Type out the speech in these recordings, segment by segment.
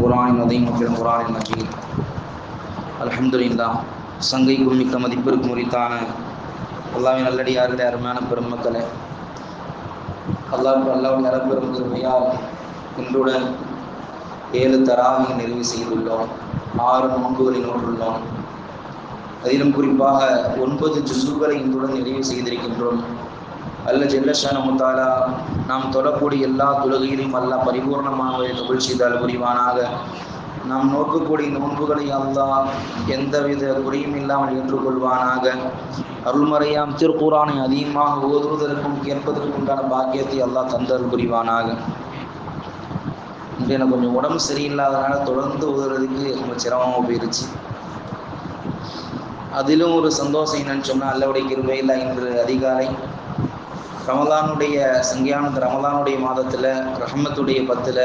குரானின் உதயம் மற்றும் குரானின் மஜீத். அலமதுல்லா சங்கைக்கும் மிக்க மதிப்பிற்கும் உரித்தான அல்லாவின் நல்லடியார்களே அருமையான பெருமக்களே. அல்லாஹ் அல்லாவின் அறப்பெரும் கருமையால் இன்றுடன் ஏழு தராவியை நிறைவு செய்துள்ளோம். ஆறு நோன்புகளை நோற்றுள்ளோம். அதிலும் குறிப்பாக ஒன்பது ஜுசுகளை இன்றுடன் நிறைவு செய்திருக்கின்றோம். அல்ல ஜெல்லஷான முத்தாலா நாம் தொடக்கூடிய எல்லா தொழுகையிலும் அல்ல பரிபூர்ணமாக கபுல் செய்தால் புரிவானாக. நாம் நோக்கக்கூடிய நோன்புகளை அல்லா எந்தவித குறையும் இல்லாமல் ஏற்றுக்கொள்வானாக. அருள்மறையாம் திருக்குறானை அதிகமாக ஓதுவதற்கும் கேட்பதற்கும் உண்டான பாக்கியத்தை அல்லா தந்தல் புரிவானாக. இன்று எனக்கு கொஞ்சம் உடம்பு சரியில்லாதனால தொடர்ந்து ஓதுறதுக்கு ரொம்ப சிரமமாக போயிருச்சு. அதிலும் ஒரு சந்தோஷம் என்னன்னு சொன்னால் அல்லவுடைய கிருபையில் இன்று அதிகாலை ரமலானுடைய சங்கியானது ரமலானுடைய மாதத்தில் ரஹமத்துடைய பத்தில்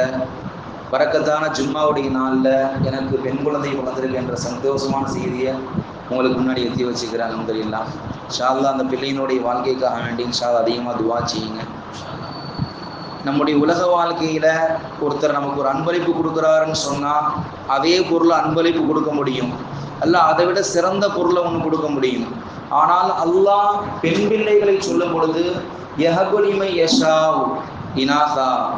பறக்கத்தான ஜும்மாவுடைய நாளில் எனக்கு பெண் குழந்தை வளர்ந்துருக்கு என்ற சந்தோஷமான செய்தியை உங்களுக்கு முன்னாடி எத்தி வச்சுக்கிறேன் அலமதுல்லாம் ஷால்லா அந்த பிள்ளையினுடைய வாழ்க்கைக்காக வேண்டி ஷா அதிகமாக துவா செய்யுங்க. நம்முடைய உலக வாழ்க்கையில் ஒருத்தர் நமக்கு ஒரு அன்பளிப்பு கொடுக்குறாருன்னு சொன்னால் அதே பொருளை அன்பளிப்பு கொடுக்க முடியும். அல்ல அதை விட சிறந்த பொருளை ஒன்று கொடுக்க முடியும். ஆனால் அல்லாஹ் பெண் பிள்ளைகளை சொல்லும் பொழுது எஹகுலிமை யஷாவ் இனாசா.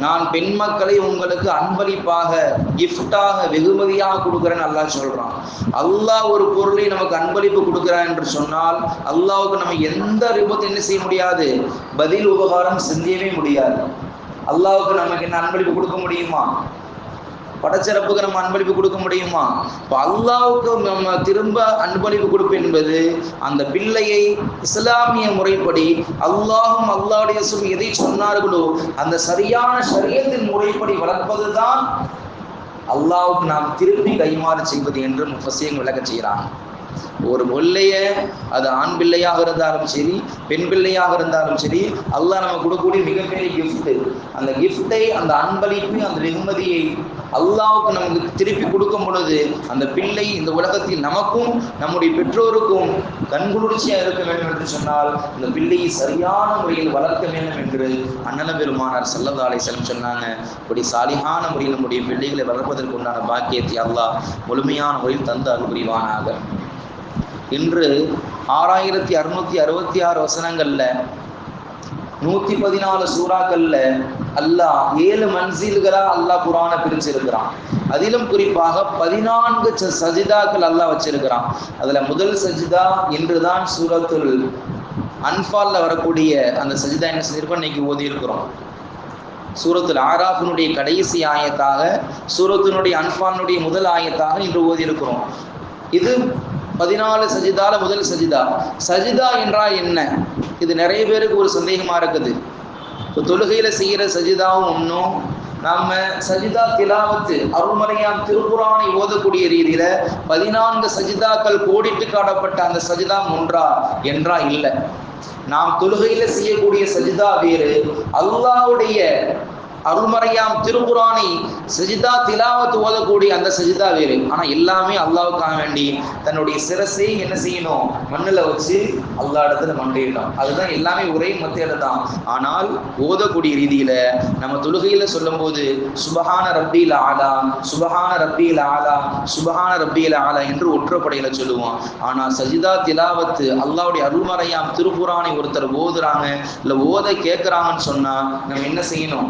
நான் பெண் மக்களை உங்களுக்கு அன்பளிப்பாக கிஃப்டாக வெகுமதியாக கொடுக்குறேன்னு அல்லாஹ் சொல்றான். அல்லாஹ் ஒரு பொருளை நமக்கு அன்பளிப்பு கொடுக்குறான் என்று சொன்னால் அல்லாவுக்கு நம்ம எந்த ரூபத்தை என்ன செய்ய முடியாது? பதில் உபகாரம் செஞ்சவே முடியாது. அல்லாவுக்கு நமக்கு என்ன அன்பளிப்பு கொடுக்க முடியுமா? படச்சிறப்புக்கு நம்ம அன்பளிப்பு கொடுக்க முடியுமா? இப்போ அல்லாவுக்கு நம்ம திரும்ப அன்பளிப்பு கொடுப்பு என்பது அந்த பிள்ளையை இஸ்லாமிய முறைப்படி அல்லாஹும் அல்லாவுடைய சும் எதை சொன்னார்களோ அந்த சரியான சரியத்தின் முறைப்படி வளர்ப்பது தான் அல்லாவுக்கு நாம் திருப்பி கைமாறு செய்வது என்று முஃபசியம் விளக்க செய்கிறாங்க. ஒரு முல்லைய அது ஆண் பிள்ளையாக இருந்தாலும் சரி பெண் பிள்ளையாக இருந்தாலும் சரி அல்லாஹ் நம்ம கொடுக்கக்கூடிய மிகப்பெரிய கிஃப்ட் அந்த கிஃப்டை அந்த அன்பளிப்பு அந்த வெகுமதியை அல்லாவுக்கு நமக்கு திருப்பி கொடுக்கும் பொழுது அந்த பிள்ளை இந்த உலகத்தில் நமக்கும் நம்முடைய பெற்றோருக்கும் கண்குளிர்ச்சியாக இருக்க வேண்டும் என்று சொன்னால் இந்த பிள்ளையை சரியான முறையில் வளர்க்க வேண்டும் என்று அண்ணன பெருமானார் செல்லதாலை செல்லம் சொன்னாங்க. இப்படி சாலிகான முறையில் நம்முடைய பிள்ளைகளை வளர்ப்பதற்கு உண்டான பாக்கியத்தை அல்லாஹ் முழுமையான முறையில் தந்து அனுபவிவானாக இன்று ஆறாயிரத்தி அறுநூத்தி அறுபத்தி ஆறு வசனங்கள்ல நூத்தி பதினாலு சூறாக்கள்ல அல்லாஹ் ஏழு மன்சீல்களா அல்லாஹ் குரான பிரிச்சிருக்கிறான். அதிலும் குறிப்பாக பதினான்கு சஜிதாக்கள் அல்லாஹ் வச்சிருக்கிறான். அதுல முதல் சஜிதா இன்றுதான் சூரத்துல் அன்பால்ல வரக்கூடிய அந்த சஜிதா என்ன செஞ்சிருக்கோம் இன்னைக்கு ஓதி இருக்கிறோம் சூரத்துல் ஆராஃபினுடைய கடைசி ஆயத்தாக சூரத்தினுடைய அன்பானுடைய முதல் ஆயத்தாக இன்று ஓதி இருக்கிறோம் இது பதினாலு சஜிதால முதல் சஜிதா. சஜிதா என்றால் என்ன? இது நிறைய பேருக்கு ஒரு சந்தேகமா இருக்குது. இப்போ தொழுகையில செய்கிற சஜிதாவும் ஒன்றும் நம்ம சஜிதா திலாவத்து அருள்மறையான் திருப்புராணை ஓதக்கூடிய ரீதியில பதினான்கு சஜிதாக்கள் கோடிட்டு காணப்பட்ட அந்த சஜிதா ஒன்றா என்றா இல்லை. நாம் தொழுகையில செய்யக்கூடிய சஜிதா வேறு. அல்லாவுடைய அருள்மறையாம் திருப்புராணி சஜிதா திலாவத்து ஓதக்கூடிய அந்த சஜிதா வேறு. ஆனா எல்லாமே அல்லாவுக்காக வேண்டி தன்னுடைய சிரசை என்ன செய்யணும்? மண்ணில் வச்சு அல்லா இடத்துல மண்டையிட்டோம் அதுதான் எல்லாமே ஒரே மத்தியில தான். ஆனால் ஓதக்கூடிய ரீதியில நம்ம தொழுகையில சொல்லும் போது சுபஹான ரப்பியில் ஆலா சுபஹான ரப்பியில் ஆலா சுபஹான ரப்பியில் ஆலா என்று ஒற்றப்படையில சொல்லுவோம். ஆனா சஜிதா திலாவத்து அல்லாவுடைய அருள்மறையாம் திருக்குறானை ஒருத்தர் ஓதுறாங்க இல்ல ஓத கேட்கிறாங்கன்னு சொன்னா நம்ம என்ன செய்யணும்?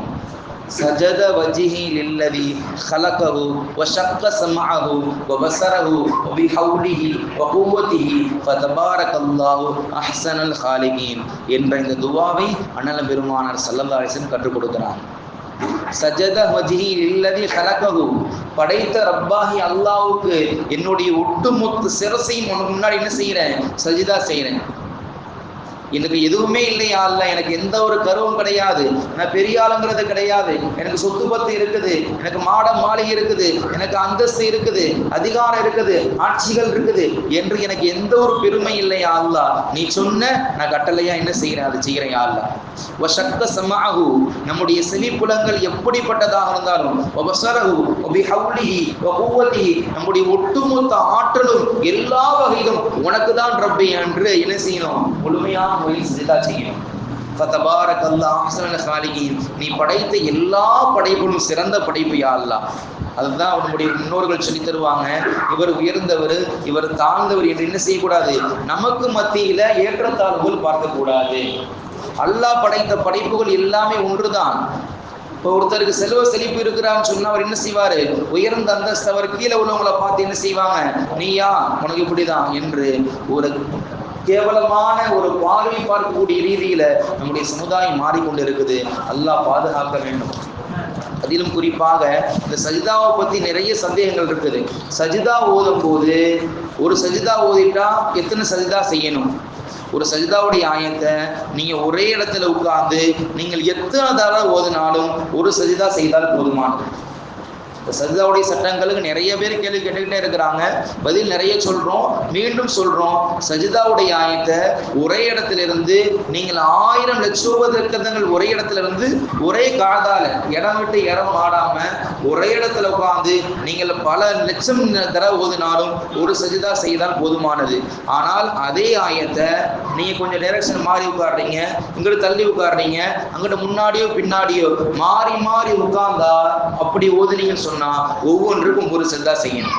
سجد وجهه للذي خلقه وشق سمعه وبصره وبحوله وقوته فتبارك الله احسن الخالقين என்ற இந்த துவாவை அண்ணல பெருமானார் சல்லல்லா அலிசன் கற்றுக் கொடுக்கிறார் சஜத வஜிஹி இல்லதி ஹலகஹு படைத்த ரப்பாஹி அல்லாவுக்கு என்னுடைய ஒட்டுமொத்த சிரசையும் உனக்கு முன்னாடி என்ன செய்யறேன் சஜிதா செய்யறேன் எனக்கு எதுவுமே இல்லையா அல்ல எனக்கு எந்த ஒரு கருவும் கிடையாது. நான் பெரிய ஆளுங்கிறது கிடையாது. எனக்கு சொத்து பத்து இருக்குது. எனக்கு மாட மாளிகை இருக்குது. எனக்கு அந்தஸ்து இருக்குது. அதிகாரம் இருக்குது. ஆட்சிகள் இருக்குது. என்று எனக்கு எந்த ஒரு பெருமை இல்லையா அல்லா நீ சொன்ன நான் கட்டளையா என்ன செய்யறேன் அது செய்யறேன் அல்லா வசக்க சமாகு நம்முடைய செவிப்புலங்கள் எப்படிப்பட்டதாக இருந்தாலும் நம்முடைய ஒட்டுமொத்த ஆற்றலும் எல்லா வகையிலும் உனக்கு தான் ரப்பி என்று என்ன செய்யணும்? முழுமையான முறையில் சிதா செய்யணும். நீ படைத்த எல்லா படைப்புகளும் சிறந்த படைப்பு யா அல்லாஹ். அதுதான் நம்முடைய முன்னோர்கள் சொல்லி தருவாங்க. இவர் உயர்ந்தவர் இவர் தாழ்ந்தவர் என்று என்ன செய்யக்கூடாது? நமக்கு மத்தியில ஏற்றத்தாழ்வுகள் பார்க்கக்கூடாது. அல்லாஹ் படைத்த படைப்புகள் எல்லாமே ஒன்றுதான். இப்போ ஒருத்தருக்கு செல்வ செழிப்பு இருக்கிறான்னு சொன்னா அவர் என்ன செய்வாரு? உயர்ந்த அந்தஸ்து அவர் கீழே உள்ளவங்களை பார்த்து என்ன செய்வாங்க? நீயா உனக்கு இப்படிதான் என்று ஒரு கேவலமான ஒரு பார்வை பார்க்கக்கூடிய ரீதியில நம்முடைய சமுதாயம் மாறிக்கொண்டு இருக்குது அல்லாஹ் பாதுகாக்க வேண்டும். அதிலும் குறிப்பாக இந்த சஜிதாவை பத்தி நிறைய சந்தேகங்கள் இருக்குது. சஜிதா ஓதும் போது ஒரு சஜிதா ஓதிட்டா எத்தனை சஜிதா செய்யணும்? ஒரு சஜிதாவுடைய ஆயத்தை நீங்க ஒரே இடத்துல உட்கார்ந்து நீங்கள் எத்தனை தடவை ஓதினாலும் ஒரு சஜிதா செய்தால் போதுமானது. இந்த சஜிதாவுடைய சட்டங்களுக்கு நிறைய பேர் கேள்வி கேட்டுக்கிட்டே இருக்கிறாங்க. பதில் நிறைய சொல்றோம். மீண்டும் சொல்றோம். சஜிதாவுடைய ஆயத்தை ஒரே இடத்துல இருந்து நீங்கள் ஆயிரம் லட்சோபதற்கதங்கள் ஒரே இடத்துல இருந்து ஒரே காதால இடம் விட்டு இடம் மாடாம ஒரே இடத்துல உட்கார்ந்து நீங்கள் பல லட்சம் தடவை ஓதினாலும் ஒரு சஜிதா செய்தால் போதுமானது. ஆனால் அதே ஆயத்தை நீங்க கொஞ்சம் டைரக்ஷன் மாறி உட்காடுறீங்க இங்கிட்ட தள்ளி உட்காடுறீங்க அங்கிட்ட முன்னாடியோ பின்னாடியோ மாறி மாறி உட்கார்ந்தா அப்படி ஓதுனீங்கன்னு சொன்ன ஒவ்வொன்றுக்கும் ஒரு செல்தா செய்யணும்.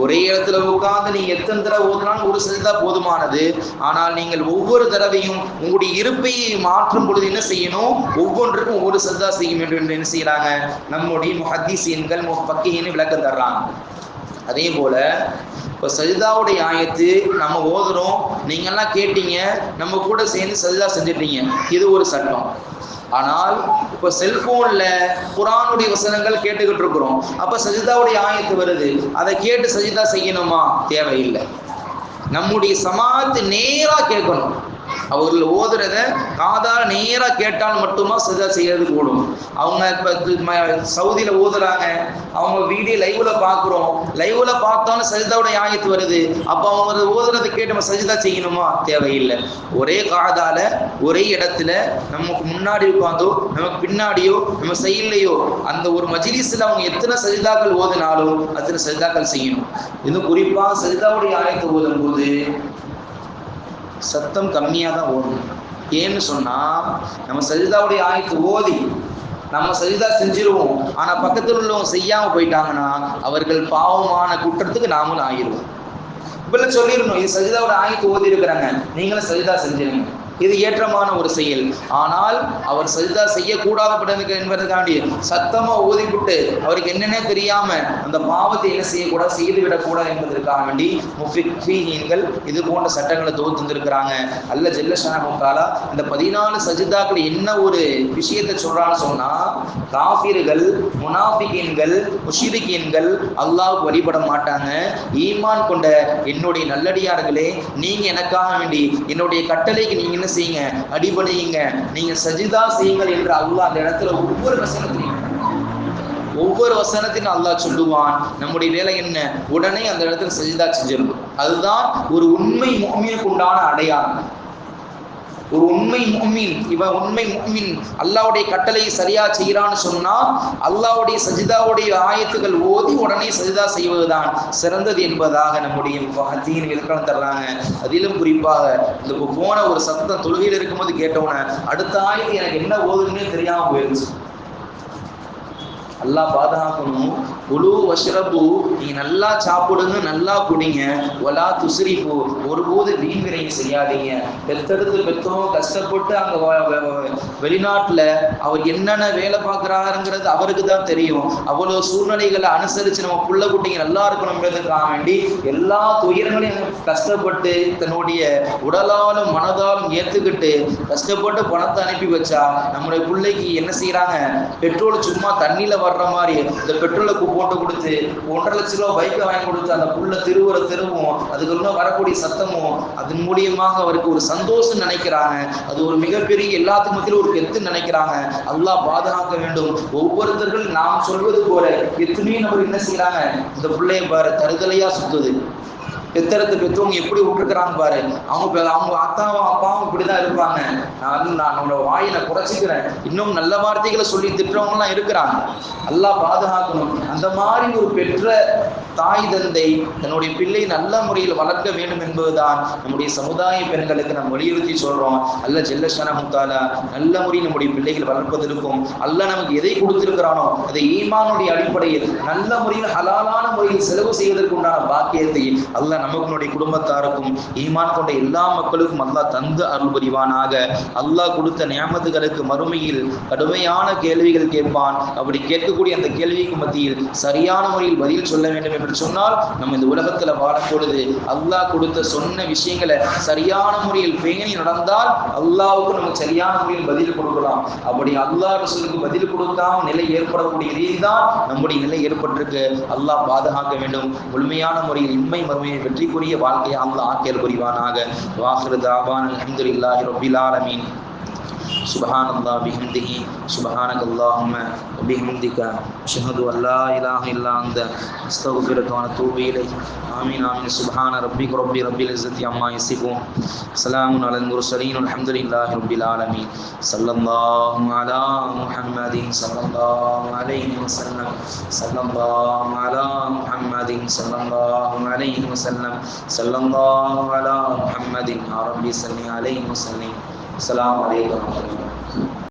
ஒரே இடத்துல உட்கார்ந்து நீங்க எத்தனை தடவை ஓதுனாலும் ஒரு சஜிதா போதுமானது. ஆனால் நீங்கள் ஒவ்வொரு தடவையும் உங்களுடைய இருப்பையை மாற்றும் பொழுது என்ன செய்யணும்? ஒவ்வொன்றுக்கும் ஒவ்வொரு சஜிதா செய்யும் என்று என்ன செய்யறாங்க? நம்முடைய முஹத்தீசீன்கள் பக்கின்னு விளக்கம் தர்றாங்க. அதே போல இப்போ சஜிதாவுடைய ஆயத்து நம்ம ஓதுறோம் நீங்கெல்லாம் கேட்டீங்க நம்ம கூட சேர்ந்து சஜிதா செஞ்சிட்டீங்க. இது ஒரு சட்டம். ஆனால் இப்போ செல்போன்ல குரானுடைய வசனங்கள் கேட்டுக்கிட்டு இருக்கிறோம். அப்ப சஜிதாவுடைய ஆயத்து வருது. அதை கேட்டு சஜிதா செய்யணுமா? தேவையில்லை. நம்முடைய சமாத்து நேரா கேட்கணும். அவர்கள் ஓதுறத காதால் நேரா கேட்டால் மட்டுமா சஜா செய்யறது கூடும். அவங்க இப்ப சவுதியில ஓதுறாங்க. அவங்க வீடியோ லைவ்ல பாக்குறோம். லைவ்ல பார்த்தாலும் சஜிதாவுடைய ஆயத்து வருது. அப்ப அவங்க ஓதுறதை கேட்டு நம்ம சஜிதா செய்யணுமா? தேவையில்லை. ஒரே காதால ஒரே இடத்துல நமக்கு முன்னாடி உட்காந்தோ நமக்கு பின்னாடியோ நம்ம செய்யலையோ அந்த ஒரு மஜிலிஸ்ல அவங்க எத்தனை சஜிதாக்கள் ஓதினாலும் அத்தனை சஜிதாக்கள் செய்யணும். இன்னும் குறிப்பா சஜிதாவுடைய ஆயத்தை ஓதும் போது சத்தம் கம்மியாக தான் ஓடும். ஏன்னு சொன்னால் நம்ம சரிதாவுடைய ஆயத்து ஓதி நம்ம சரிதா செஞ்சிருவோம். ஆனால் பக்கத்தில் உள்ளவங்க செய்யாமல் போயிட்டாங்கன்னா அவர்கள் பாவமான குற்றத்துக்கு நாமளும் ஆகிடுவோம் இப்பெல்லாம் சொல்லிடணும் இது சரிதாவோட ஆயத்து ஓதி இருக்கிறாங்க நீங்களும் சரிதா செஞ்சிருங்க. இது ஏற்றமான ஒரு செயல். ஆனால் அவர் சஜிதா செய்யக்கூடாதப்பட்டதுக்கு என்பதற்காண்டி சத்தமா ஓதிவிட்டு அவருக்கு என்னென்ன தெரியாம அந்த பாவத்தை என்ன செய்யக்கூடாது செய்து விடக்கூடாது என்பதற்காக வேண்டி முஃபிக்கள் இது போன்ற சட்டங்களை தொகுத்து வந்திருக்கிறாங்க. அல்ல ஜெல்லஷனா இந்த பதினாலு சஜிதாக்கள் என்ன ஒரு விஷயத்தை சொல்றான்னு சொன்னா காபிர்கள் முனாஃபிகீன்கள் முஷிரிகீன்கள் அல்லாவுக்கு வழிபட மாட்டாங்க. ஈமான் கொண்ட என்னுடைய நல்லடியார்களே நீங்க எனக்காக வேண்டி என்னுடைய கட்டளைக்கு நீங்க என்ன செய்யுங்க? அடிபணியுங்க. நீங்க சஜிதா செய்யுங்கள் என்று அல்லாஹ் அந்த இடத்துல ஒவ்வொரு வசனத்திலையும் ஒவ்வொரு வசனத்திலும் அல்லாஹ் சொல்லுவான். நம்முடைய வேலை என்ன? உடனே அந்த இடத்துல சஜிதா செஞ்சிருக்கும் அதுதான் ஒரு உண்மை மோமியனுக்கு உண்டான அடையாளம். ஒரு உண்மை முஹ்மின் இவன் உண்மை முஹ்மின் அல்லாவுடைய கட்டளையை சரியா செய்கிறான்னு சொன்னா அல்லாவுடைய சஜிதாவுடைய ஆயத்துகள் ஓதி உடனே சஜிதா செய்வதுதான் சிறந்தது என்பதாக நம்முடைய ஹத்தீன் விளக்கம் தர்றாங்க. அதிலும் குறிப்பாக இந்த போன ஒரு சத்தம் தொழுகையில் இருக்கும்போது கேட்டவுடனே அடுத்த ஆயத்து எனக்கு என்ன ஓதுன்னு தெரியாம போயிருச்சு நல்லா பாதுகாக்கணும். குழு வஷ்ரபு நீ நல்லா சாப்பிடுங்க நல்லா குடிங்க. ஒலா துசிரிப்பு ஒருபோது வீண்விரையும் செய்யாதீங்க. பெத்தெடுத்து பெத்தோம் கஷ்டப்பட்டு அங்க வெளிநாட்டில் வெளிநாட்டுல அவர் என்னென்ன வேலை பார்க்குறாருங்கிறது அவருக்கு தான் தெரியும். அவ்வளவு சூழ்நிலைகளை அனுசரிச்சு நம்ம புள்ள குட்டிங்க நல்லா இருக்கணுங்கிறதுக்காக வேண்டி எல்லா துயரங்களையும் கஷ்டப்பட்டு தன்னுடைய உடலாலும் மனதாலும் ஏத்துக்கிட்டு கஷ்டப்பட்டு பணத்தை அனுப்பி வச்சா நம்முடைய பிள்ளைக்கு என்ன செய்யறாங்க பெட்ரோல் சும்மா தண்ணியில வர்ற மாதிரி இந்த பெட்ரோலுக்கு போட்டு கொடுத்து ஒன்றரை லட்ச ரூபா பைக்கை வாங்கி கொடுத்து அந்த புள்ள திருவுற திருவும் அதுக்குள்ள வரக்கூடிய சத்தமும் அதன் மூலியமாக அவருக்கு ஒரு சந்தோஷம் நினைக்கிறாங்க. அது ஒரு மிகப்பெரிய எல்லாத்துக்கு மத்தியிலும் ஒரு கெத்து நினைக்கிறாங்க. அல்லாஹ் பாதுகாக்க வேண்டும். ஒவ்வொருத்தர்கள் நாம் சொல்வது போல எத்தனையும் நபர் என்ன செய்யறாங்க இந்த பிள்ளைய பாரு தருதலையா சுத்துது. பெத்தரத்து பெற்றவங்க எப்படி விட்டுருக்குறாங்க பாரு. அவங்க அவங்க அத்தாவும் அப்பாவும் இப்படிதான் இருப்பாங்க. நான் வந்து நான் நம்மளோட வாயில குறைச்சிக்கிறேன். இன்னும் நல்ல வார்த்தைகளை சொல்லி திட்டுறவங்கலாம் இருக்கிறாங்க. நல்லா பாதுகாக்கணும். அந்த மாதிரி ஒரு பெற்ற தாய் தந்தை தன்னுடைய பிள்ளை நல்ல முறையில் வளர்க்க வேண்டும் என்பதுதான் நம்முடைய சமுதாய பெண்களுக்கு நம்ம வலியுறுத்தி சொல்றோம். அல்ல ஜெல்லஷான முத்தாலா நல்ல முறையில் நம்முடைய பிள்ளைகள் வளர்ப்பதற்கும் அல்ல நமக்கு எதை கொடுத்திருக்கிறானோ அதை ஈமானுடைய அடிப்படையில் நல்ல முறையில் ஹலாலான முறையில் செலவு செய்வதற்கு உண்டான பாக்கியத்தை அல்ல நமக்கு நம்முடைய குடும்பத்தாருக்கும் ஈமான் கொண்ட எல்லா மக்களுக்கும் அல்லாஹ் தந்து அருள் புரிவானாக. அல்லாஹ் கொடுத்த நியமத்துகளுக்கு மறுமையில் கடுமையான கேள்விகள் கேட்பான். அப்படி கேட்கக்கூடிய அந்த கேள்விக்கு மத்தியில் சரியான முறையில் பதில் சொல்ல வேண்டும் என்று சொன்னால் நம்ம இந்த உலகத்துல வாழும் பொழுது அல்லாஹ் கொடுத்த சொன்ன விஷயங்களை சரியான முறையில் பேணி நடந்தால் அல்லாவுக்கு நம்ம சரியான முறையில் பதில் கொடுக்கலாம். அப்படி அல்லாஹ் ரசூலுக்கு பதில் கொடுக்காம நிலை ஏற்படக்கூடிய ரீதி தான் நம்முடைய நிலை ஏற்பட்டிருக்கு. அல்லாஹ் பாதுகாக்க வேண்டும். முழுமையான முறையில் இன்மை மறுமையை வெற்றிக்குரிய வாழ்க்கையை அல்லாஹ் ஆக்கியல் புரிவானாக. வாஹிரு தாபான் அல்ஹம்துலில்லாஹி ரப்பில் ஆலமீன். سبحان الله بحمده سبحانك اللهم وبحمدك أشهد أن لا إله إلا أنت أستغفرك وأتوب إليك آمين آمين سبحان ربك رب رب العزة عما يصفون سلام على المرسلين والحمد لله رب العالمين صلى الله على محمد صلى الله عليه وسلم. صلى الله على محمد صلى الله عليه وسلم. صلى الله على محمد. يا ربي صل عليه وسلم. அஸ்லாம் வலைக்கம்